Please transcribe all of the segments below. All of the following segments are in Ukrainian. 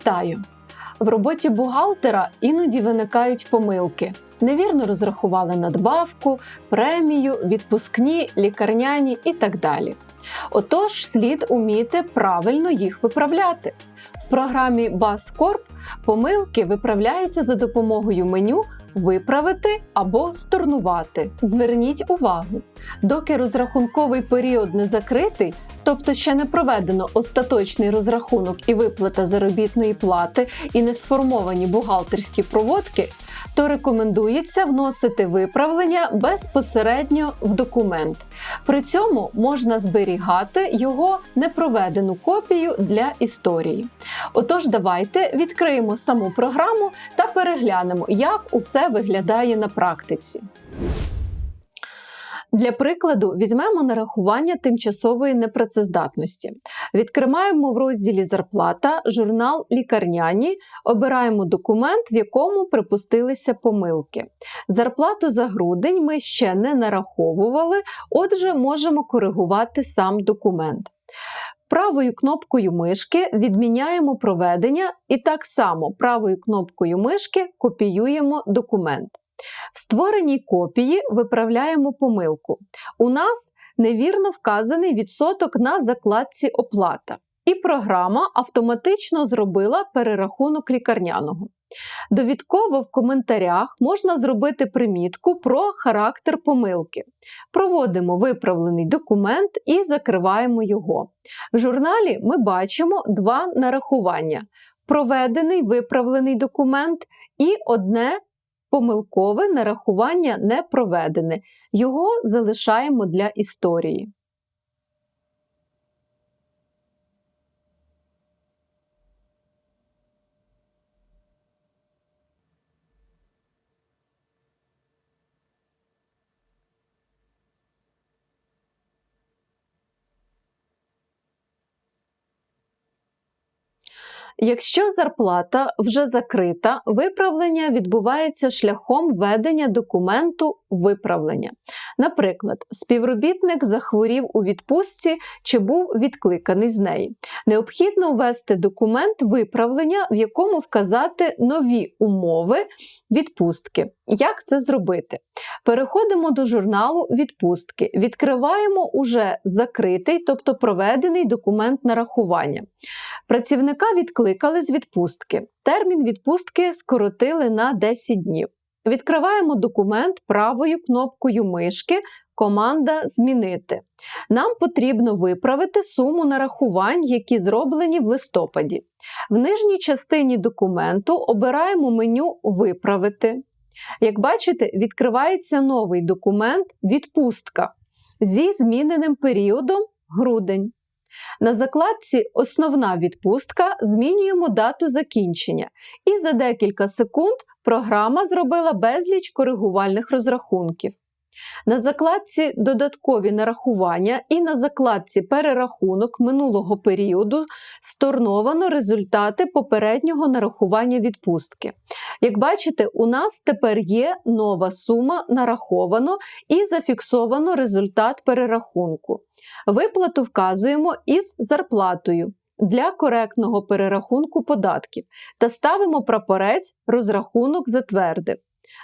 Вітаю! В роботі бухгалтера іноді виникають помилки. Невірно розрахували надбавку, премію, відпускні, лікарняні і так далі. Отож, слід уміти правильно їх виправляти. В програмі BassCorp помилки виправляються за допомогою меню Виправити або сторнувати. Зверніть увагу, доки розрахунковий період не закритий, тобто ще не проведено остаточний розрахунок і виплата заробітної плати і не сформовані бухгалтерські проводки, то рекомендується вносити виправлення безпосередньо в документ. При цьому можна зберігати його непроведену копію для історії. Отож, давайте відкриємо саму програму та переглянемо, як усе виглядає на практиці. Для прикладу, візьмемо нарахування тимчасової непрацездатності. Відкриваємо в розділі Зарплата журнал Лікарняні, обираємо документ, в якому припустилися помилки. Зарплату за грудень ми ще не нараховували, отже, можемо коригувати сам документ. Правою кнопкою мишки відміняємо проведення і так само правою кнопкою мишки копіюємо документ. В створеній копії виправляємо помилку. У нас невірно вказаний відсоток на закладці оплата, і програма автоматично зробила перерахунок лікарняного. Довідково в коментарях можна зробити примітку про характер помилки. Проводимо виправлений документ і закриваємо його. В журналі ми бачимо два нарахування: проведений виправлений документ і одне помилкове нарахування не проведене. Його залишаємо для історії. Якщо зарплата вже закрита, виправлення відбувається шляхом введення документу виправлення. Наприклад, співробітник захворів у відпустці чи був відкликаний з неї. Необхідно ввести документ виправлення, в якому вказати нові умови відпустки. Як це зробити? Переходимо до журналу відпустки, відкриваємо уже закритий, тобто проведений документ нарахування. Працівника відкликали з відпустки. Термін відпустки скоротили на 10 днів. Відкриваємо документ правою кнопкою мишки Команда Змінити. Нам потрібно виправити суму нарахувань, які зроблені в листопаді. В нижній частині документу обираємо меню Виправити. Як бачите, відкривається новий документ Відпустка зі зміненим періодом грудень. На закладці Основна відпустка змінюємо дату закінчення, і за декілька секунд програма зробила безліч коригувальних розрахунків. На закладці Додаткові нарахування і на закладці Перерахунок минулого періоду сторновано результати попереднього нарахування відпустки. Як бачите, у нас тепер є нова сума нараховано і зафіксовано результат перерахунку. Виплату вказуємо із зарплатою для коректного перерахунку податків та ставимо прапорець розрахунок затвердив.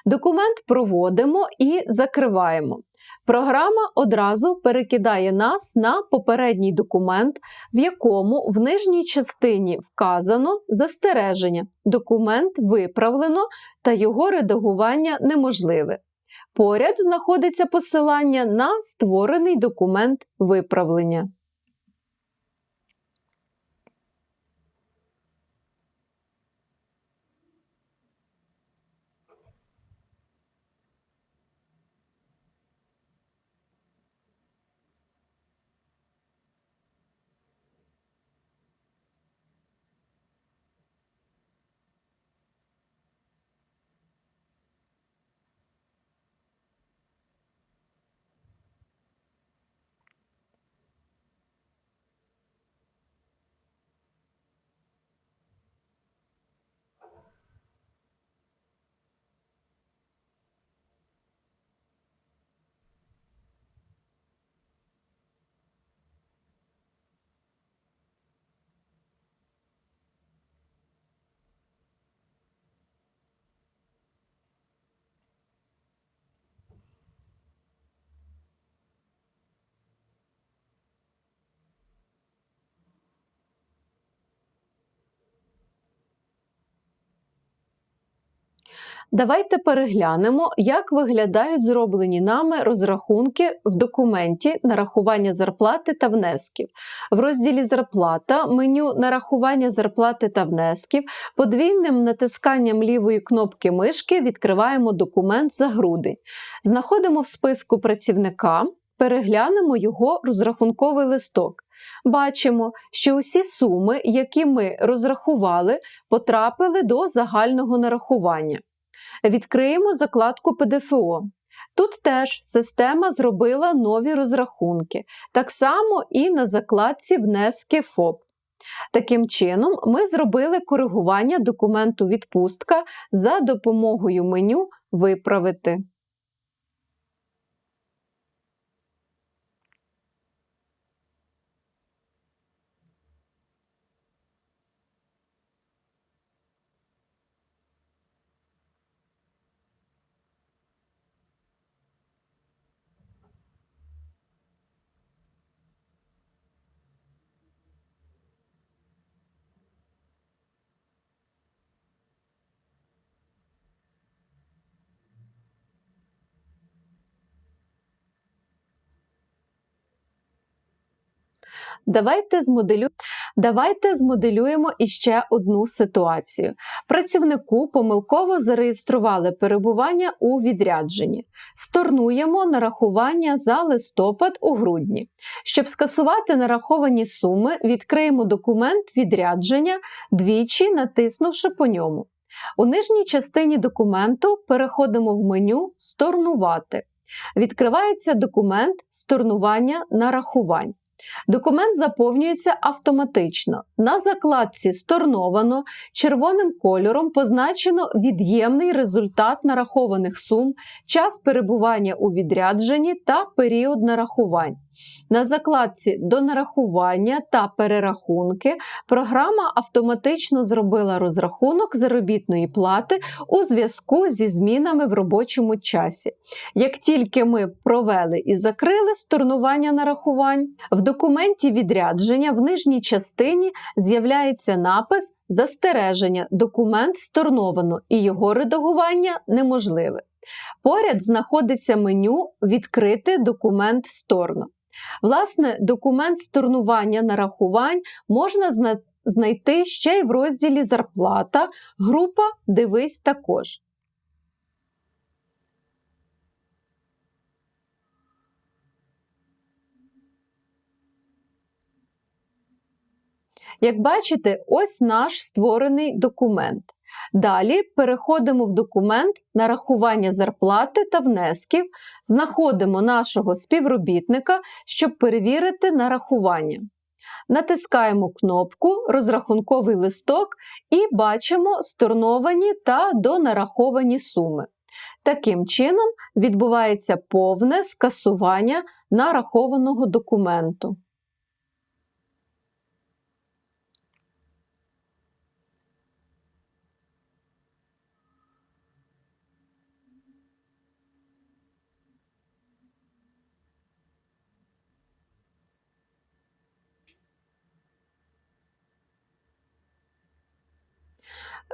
Документ проводимо і закриваємо. Програма одразу перекидає нас на попередній документ, в якому в нижній частині вказано застереження. Документ виправлено та його редагування неможливе. Поряд знаходиться посилання на створений документ виправлення. Давайте переглянемо, як виглядають зроблені нами розрахунки в документі нарахування зарплати та внесків. В розділі Зарплата меню нарахування зарплати та внесків подвійним натисканням лівої кнопки мишки відкриваємо документ за грудень. Знаходимо в списку працівника, переглянемо його розрахунковий листок. Бачимо, що усі суми, які ми розрахували, потрапили до загального нарахування. Відкриємо закладку ПДФО. Тут теж система зробила нові розрахунки, так само і на закладці внески ФОП. Таким чином, ми зробили коригування документу відпустка за допомогою меню Виправити. Давайте змоделю... Давайте змоделюємо іще одну ситуацію. Працівнику помилково зареєстрували перебування у відрядженні. Сторнуємо нарахування за листопад у грудні. Щоб скасувати нараховані суми, відкриємо документ відрядження, двічі натиснувши по ньому. У нижній частині документу переходимо в меню Сторнувати. Відкривається документ Сторнування нарахувань. Документ заповнюється автоматично. На закладці Сторновано червоним кольором позначено від'ємний результат нарахованих сум, час перебування у відрядженні та період нарахувань. На закладці до нарахування та перерахунки програма автоматично зробила розрахунок заробітної плати у зв'язку зі змінами в робочому часі. Як тільки ми провели і закрили сторнування нарахувань, в документі відрядження в нижній частині з'являється напис Застереження документ сторновано і його редагування неможливе. Поряд знаходиться меню Відкрити документ сторно. Власне, документ сторнування нарахувань можна знайти ще й в розділі Зарплата, група Дивись також. Як бачите, ось наш створений документ. Далі переходимо в документ нарахування зарплати та внесків, знаходимо нашого співробітника, щоб перевірити нарахування. Натискаємо кнопку Розрахунковий листок і бачимо сторновані та донараховані суми. Таким чином відбувається повне скасування нарахованого документу.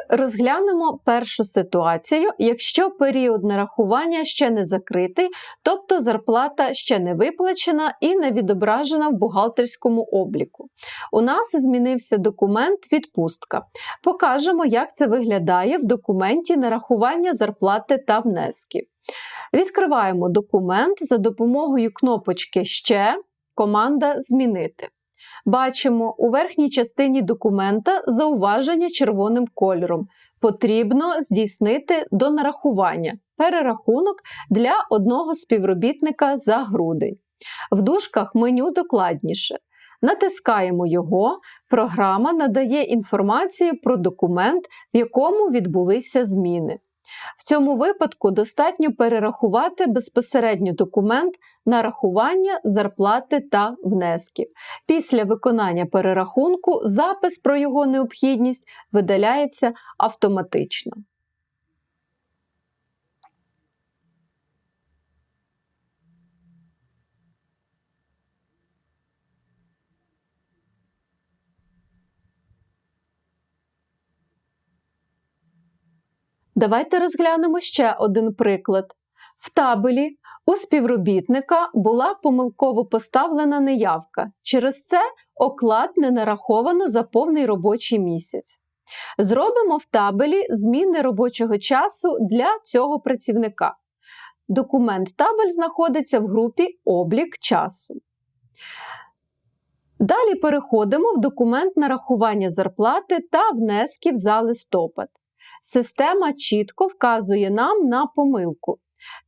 Розглянемо першу ситуацію, якщо період нарахування ще не закритий, тобто зарплата ще не виплачена і не відображена в бухгалтерському обліку. У нас змінився документ відпустка. Покажемо, як це виглядає в документі нарахування зарплати та внесків. Відкриваємо документ за допомогою кнопочки Ще команда Змінити. Бачимо у верхній частині документа зауваження червоним кольором. Потрібно здійснити до нарахування перерахунок для одного співробітника за грудень. В дужках меню докладніше. Натискаємо його, програма надає інформацію про документ, в якому відбулися зміни. В цьому випадку достатньо перерахувати безпосередньо документ на рахування зарплати та внесків. Після виконання перерахунку запис про його необхідність видаляється автоматично. Давайте розглянемо ще один приклад. В табелі у співробітника була помилково поставлена неявка. Через це оклад не нараховано за повний робочий місяць. Зробимо в табелі зміни робочого часу для цього працівника. Документ табель знаходиться в групі Облік часу. Далі переходимо в документ нарахування зарплати та внесків за листопад. Система чітко вказує нам на помилку.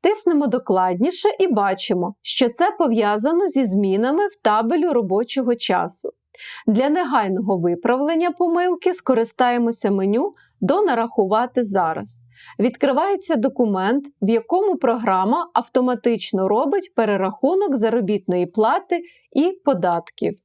Тиснемо докладніше і бачимо, що це пов'язано зі змінами в табелю робочого часу. Для негайного виправлення помилки скористаємося меню до нарахувати зараз. Відкривається документ, в якому програма автоматично робить перерахунок заробітної плати і податків.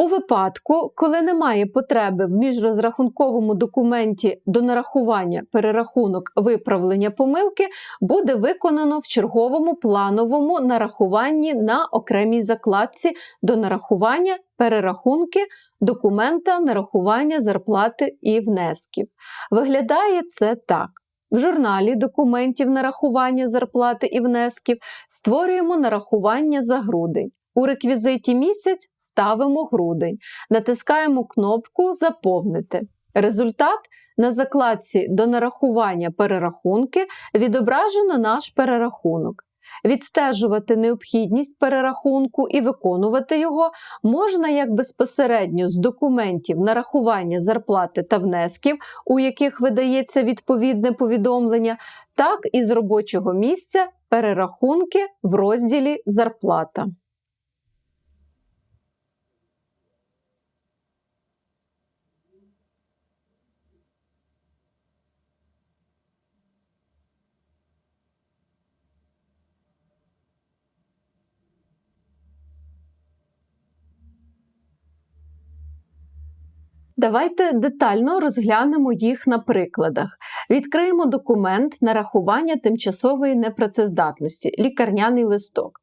У випадку, коли немає потреби в міжрозрахунковому документі до нарахування перерахунок виправлення помилки, буде виконано в черговому плановому нарахуванні на окремій закладці до нарахування перерахунки документа нарахування зарплати і внесків. Виглядає це так. В журналі документів нарахування зарплати і внесків створюємо нарахування за грудень. У реквізиті місяць ставимо грудень, натискаємо кнопку Заповнити. Результат на закладці до нарахування перерахунки відображено наш перерахунок. Відстежувати необхідність перерахунку і виконувати його можна як безпосередньо з документів нарахування зарплати та внесків, у яких видається відповідне повідомлення, так і з робочого місця перерахунки в розділі Зарплата. Давайте детально розглянемо їх на прикладах. Відкриємо документ нарахування тимчасової непрацездатності, лікарняний листок.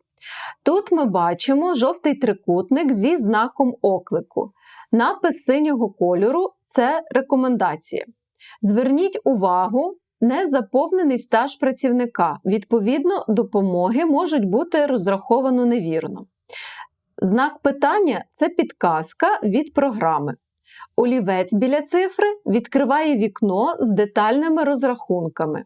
Тут ми бачимо жовтий трикутник зі знаком оклику. Напис синього кольору це рекомендація. Зверніть увагу, незаповнений стаж працівника. Відповідно, допомоги можуть бути розраховано невірно. Знак питання це підказка від програми. Олівець біля цифри відкриває вікно з детальними розрахунками.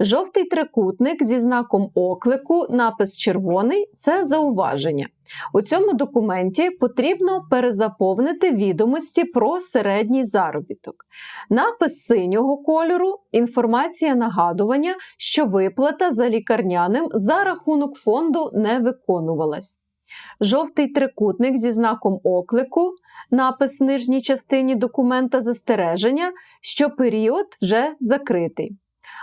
Жовтий трикутник зі знаком оклику, напис червоний це зауваження. У цьому документі потрібно перезаповнити відомості про середній заробіток. Напис синього кольору інформація нагадування, що виплата за лікарняним за рахунок фонду не виконувалась. Жовтий трикутник зі знаком оклику, напис в нижній частині документа застереження, що період вже закритий.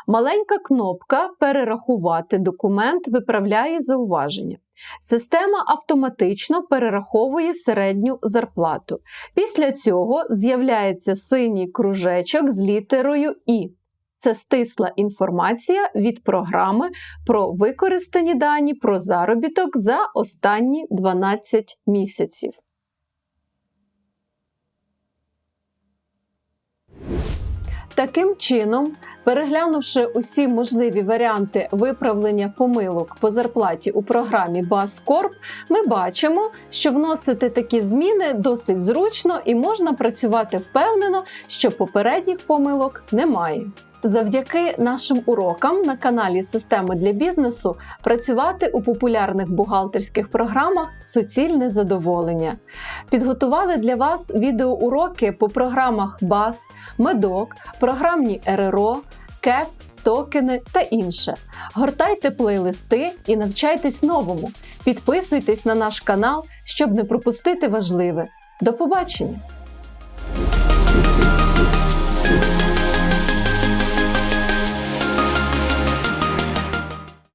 Маленька кнопка Перерахувати документ виправляє зауваження. Система автоматично перераховує середню зарплату. Після цього з'являється синій кружечок з літерою І. Це стисла інформація від програми про використані дані про заробіток за останні 12 місяців. Таким чином, Переглянувши усі можливі варіанти виправлення помилок по зарплаті у програмі BassCorp, ми бачимо, що вносити такі зміни досить зручно і можна працювати впевнено, що попередніх помилок немає. Завдяки нашим урокам на каналі Системи для бізнесу працювати у популярних бухгалтерських програмах суцільне задоволення. Підготували для вас відеоуроки по програмах BAS, MEDOC, програмні РРО, КЕП, токени та інше. Гортайте плейлисти і навчайтесь новому. Підписуйтесь на наш канал, щоб не пропустити важливе. До побачення!